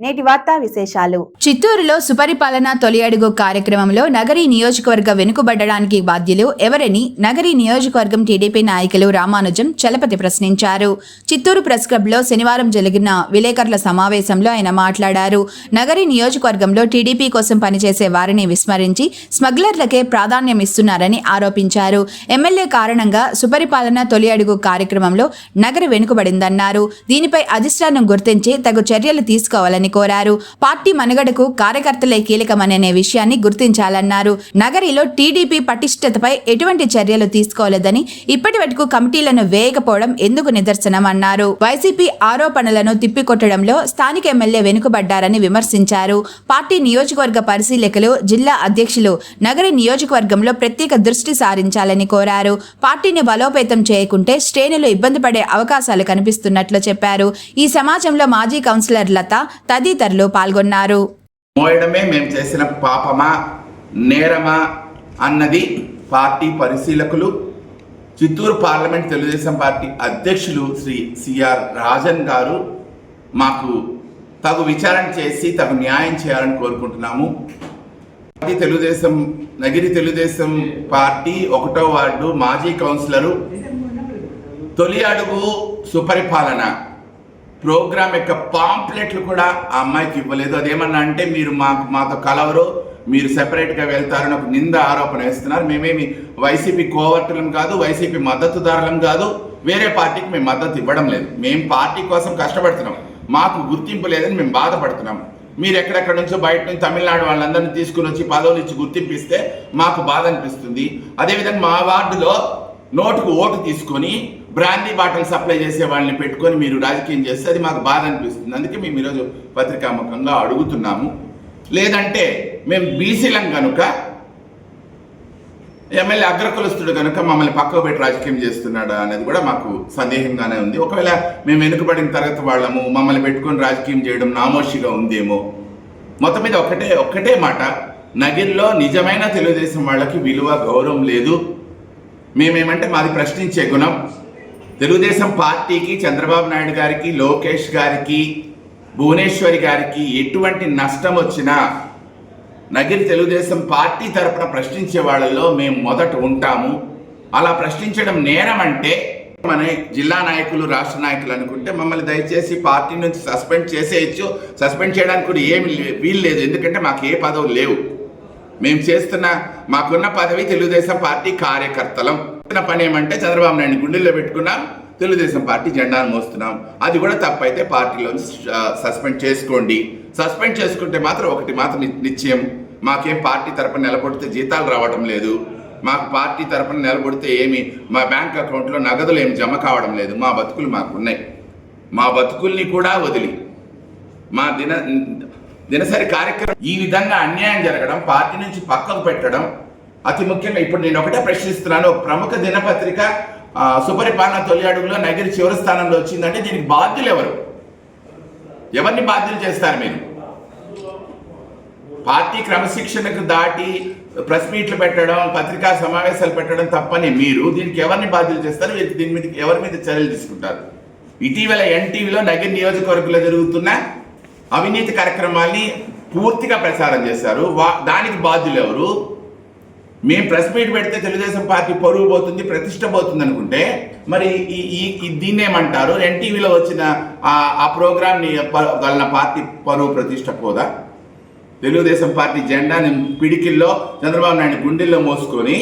నేటి వార్తా విశేషాలు. చిత్తూరులో సుపరిపాలన తొలి అడుగు కార్యక్రమంలో నగరి నియోజకవర్గ వెనుకబడడానికి బాధ్యులు ఎవరని నగరి నియోజకవర్గం టీడీపీ నాయకులు రామానుజం చలపతి ప్రశ్నించారు. చిత్తూరు ప్రెస్ క్లబ్లో శనివారం జరిగిన విలేకరుల సమావేశంలో ఆయన మాట్లాడారు. నగరి నియోజకవర్గంలో టీడీపీ కోసం పనిచేసే వారిని విస్మరించి స్మగ్లర్లకే ప్రాధాన్యం ఇస్తున్నారని ఆరోపించారు. ఎమ్మెల్యే కారణంగా సుపరిపాలన తొలి అడుగు కార్యక్రమంలో నగరి వెనుకబడిందన్నారు. దీనిపై అధిష్టానం గుర్తించి తగు చర్యలు తీసుకోవాలని కోరారు. పార్టీ మనుగడకు కార్యకర్తలే కీలకమనే విషయాన్ని గుర్తించాలన్నారు. నగరిలో టీడీపీ పటిష్టతపై ఎటువంటి చర్యలు తీసుకోలేదని ఇప్పటి వరకు కమిటీలను వేయకపోవడం ఎందుకు నిదర్శనం అన్నారు వైసీపీ ఆరోపణలను తిప్పికొట్టడంలో స్థానిక ఎమ్మెల్యే వెనుకబడ్డారని విమర్శించారు. పార్టీ నియోజకవర్గ పరిశీలకులు జిల్లా అధ్యక్షులు నగరి నియోజకవర్గంలో ప్రత్యేక దృష్టి సారించాలని కోరారు. పార్టీని బలోపేతం చేయకుంటే శ్రేణులు ఇబ్బంది పడే అవకాశాలు కనిపిస్తున్నట్లు చెప్పారు. ఈ సమాజంలో మాజీ కౌన్సిలర్ లత తదితరులు పాల్గొన్నారు. మోయడమే మేము చేసిన పాపమా నేరమా అన్నది పార్టీ పరిశీలకులు చిత్తూరు పార్లమెంట్ తెలుగుదేశం పార్టీ అధ్యక్షులు శ్రీ సిఆర్ రాజన్ గారు మాకు తగు విచారణ చేసి తగు న్యాయం చేయాలని కోరుకుంటున్నాము. పార్టీ తెలుగుదేశం నగిరి తెలుగుదేశం పార్టీ ఒకటో వార్డు మాజీ కౌన్సిలరు తొలి అడుగు సుపరిపాలన. ప్రోగ్రామ్ యొక్క పాంప్లెట్లు కూడా ఆ అమ్మాయికి ఇవ్వలేదు. అదేమన్నా అంటే మీరు మాకు మాతో కలవరు మీరు సెపరేట్గా వెళ్తారని ఒక నింద ఆరోపణ వేస్తున్నారు. మేమేమి వైసీపీ కోవర్టులం కాదు వైసీపీ మద్దతుదారులం కాదు వేరే పార్టీకి మేము మద్దతు ఇవ్వడం లేదు. మేము పార్టీ కోసం కష్టపడుతున్నాం. మాకు గుర్తింపు లేదని మేము బాధపడుతున్నాం. మీరు ఎక్కడెక్కడ నుంచో బయట నుంచి తమిళనాడు వాళ్ళందరినీ తీసుకుని వచ్చి పదవులు ఇచ్చి గుర్తింపు ఇస్తే మాకు బాధ అనిపిస్తుంది. అదేవిధంగా మా వార్డులో నోటుకు ఓటు తీసుకొని బ్రాండీ బాటిల్ సప్లై చేసే వాళ్ళని పెట్టుకొని మీరు రాజకీయం చేస్తే అది మాకు బాధ అనిపిస్తుంది. అందుకే మేము ఈరోజు పత్రికాముఖంగా అడుగుతున్నాము. లేదంటే మేము బీసీలం కనుక ఎమ్మెల్యే అగ్రకులస్తుడు కనుక మమ్మల్ని పక్కకు పెట్టి రాజకీయం చేస్తున్నాడా అనేది కూడా మాకు సందేహంగానే ఉంది. ఒకవేళ మేము వెనుకబడిన తరగతి వాళ్ళము మమ్మల్ని పెట్టుకొని రాజకీయం చేయడం నామోషిగా ఉందేమో? మొత్తం మీద ఒకటే ఒక్కటే మాట. నగిరిలో నిజమైన తెలుగుదేశం వాళ్ళకి విలువ గౌరవం లేదు. మేమేమంటే మాది ప్రశ్నించే గుణం. తెలుగుదేశం పార్టీకి చంద్రబాబు నాయుడు గారికి లోకేష్ గారికి భువనేశ్వరి గారికి ఎటువంటి నష్టం వచ్చినా నగిరి తెలుగుదేశం పార్టీ తరపున ప్రశ్నించే వాళ్ళలో మేము మొదట ఉంటాము. అలా ప్రశ్నించడం నేరం అంటే మన జిల్లా నాయకులు రాష్ట్ర నాయకులు అనుకుంటే మమ్మల్ని దయచేసి పార్టీ నుంచి సస్పెండ్ చేసేయచ్చు. సస్పెండ్ చేయడానికి కూడా ఏమి వీలు లేదు. ఎందుకంటే మాకు ఏ పదవులు లేవు. మేము చేస్తున్న మాకున్న పదవి తెలుగుదేశం పార్టీ కార్యకర్తలం. పని ఏమంటే చంద్రబాబు నాయుడు గుండెల్లో పెట్టుకున్నాం తెలుగుదేశం పార్టీ జెండాను మోస్తున్నాం. అది కూడా తప్పైతే పార్టీలోంచి సస్పెండ్ చేసుకోండి. సస్పెండ్ చేసుకుంటే మాత్రం ఒకటి మాత్రం నిశ్చయం. మాకేం పార్టీ తరపున నిలబడితే జీతాలు రావడం లేదు. మాకు పార్టీ తరపున నిలబడితే ఏమి మా బ్యాంక్ అకౌంట్లో నగదులు ఏమి జమ కావడం లేదు. మా బతుకులు మాకు ఉన్నాయి మా బతుకుల్ని కూడా వదిలి మా దిన దినసరి కార్యక్రమం ఈ విధంగా అన్యాయం జరగడం పార్టీ నుంచి పక్కకు పెట్టడం అతి ముఖ్యంగా ఇప్పుడు నేను ఒకటే ప్రశ్నిస్తున్నాను. ప్రముఖ దినపత్రిక సుపరిపాలన తొలి అడుగులో నగిరి చివరి స్థానంలో వచ్చిందంటే దీనికి బాధ్యులు ఎవరు? ఎవరిని బాధ్యులు చేస్తారు మీరు? పార్టీ క్రమశిక్షణకు దాటి ప్రెస్ మీట్లు పెట్టడం పత్రికా సమావేశాలు పెట్టడం తప్పని మీరు దీనికి ఎవరిని బాధ్యులు చేస్తారు? దీని మీద ఎవరి మీద చర్యలు తీసుకుంటారు? ఇటీవల ఎన్టీవీలో నగర నియోజకవర్గంలో జరుగుతున్న అవినీతి కార్యక్రమాల్ని పూర్తిగా ప్రసారం చేశారు. వా దానికి బాధ్యులు ఎవరు? మేము ప్రెస్ మీట్ పెడితే తెలుగుదేశం పార్టీ పరువు పోతుంది ప్రతిష్ట పోతుంది అనుకుంటే మరి ఈ దీన్నేమంటారు దీన్ని ఏమంటారు? ఎన్టీవీలో వచ్చిన ఆ ఆ ప్రోగ్రామ్ని ప- వలన పార్టీ పరువు ప్రతిష్ట పోదా? తెలుగుదేశం పార్టీ జెండాని పిడికిల్లో చంద్రబాబు నాయుడు గుండెల్లో మోసుకొని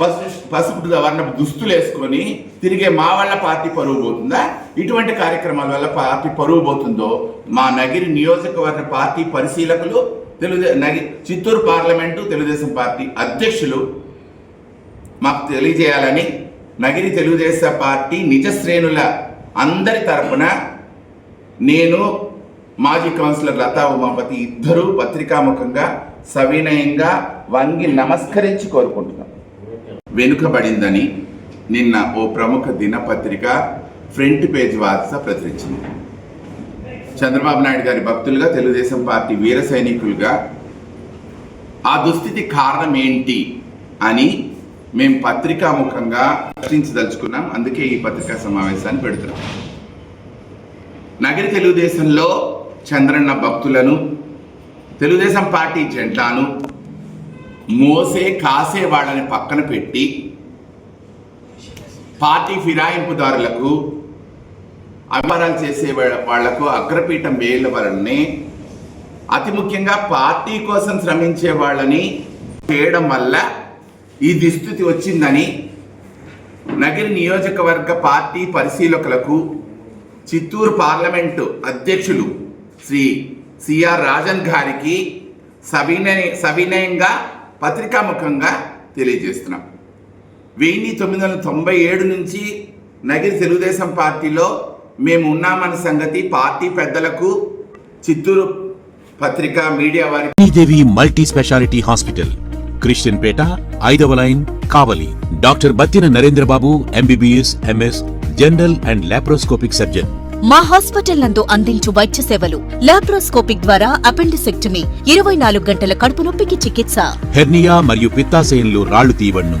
పసుపు పసుపు వర్ణపు దుస్తులు వేసుకొని తిరిగే మా వల్ల పార్టీ పరువు పోతుందా? ఇటువంటి కార్యక్రమాల వల్ల పార్టీ పరువు పోతుందో? మా నగిరి నియోజకవర్గ పార్టీ పరిశీలకులు తెలుగుదే నగి చిత్తూరు పార్లమెంటు తెలుగుదేశం పార్టీ అధ్యక్షులు మాకు తెలియజేయాలని నగిరి తెలుగుదేశం పార్టీ నిజ శ్రేణుల అందరి తరపున నేను మాజీ కౌన్సిలర్ లతా ఉమాపతి ఇద్దరూ పత్రికాముఖంగా సవినయంగా వంగి నమస్కరించి కోరుకుంటున్నాం. వెనుకబడిందని నిన్న ఓ ప్రముఖ దినపత్రిక ఫ్రంట్ పేజ్ వార్త ప్రచురించింది. చంద్రబాబు నాయుడు గారి భక్తులుగా తెలుగుదేశం పార్టీ వీర సైనికులుగా ఆ దుస్థితి కారణం ఏంటి అని మేము పత్రికాముఖంగా ప్రశ్నించదలుచుకున్నాం. అందుకే ఈ పత్రికా సమావేశాన్ని పెడుతున్నాం. నగరి తెలుగుదేశంలో చంద్రన్న భక్తులను తెలుగుదేశం పార్టీ జెండాను మోసే కాసే వాళ్ళని పక్కన పెట్టి పార్టీ ఫిరాయింపుదారులకు అభిమానాలు చేసే వాళ్ళ- వాళ్ళకు అగ్రపీఠం వేయని వలనే అతి ముఖ్యంగా పార్టీ కోసం శ్రమించే వాళ్ళని చేయడం వల్ల ఈ దుస్థితి వచ్చిందని నగిరి నియోజకవర్గ పార్టీ పరిశీలకులకు చిత్తూరు పార్లమెంటు అధ్యక్షులు శ్రీ సిఆర్ రాజన్ గారికి సవినయ సవినయంగా పత్రికాముఖంగా తెలియజేస్తున్నాం. వెయ్యి తొమ్మిది వందల తొంభై ఏడు నుంచి నగిరి తెలుగుదేశం పార్టీలో మేము ఉన్నామన్న సంగతి పార్టీ పెద్దలకు చిత్తూరు పత్రిక మీడియా వారికి Devi multi speciality hospital Christian పేట ఐదవ line Kavali. Doctor Battina Narendrababu MBBS MS general and laparoscopic surgeon. మా హాస్పిటల్ నందు అందించు వైద్య సేవలు. లాప్రోస్కోపిక్ ద్వారా అపెండిసెక్టమీ ఇరవై నాలుగు గంటల కడుపు నొప్పికి చికిత్స. హెర్నియా మరియు పిత్తాశయంలో రాళ్ళు తీయబడును.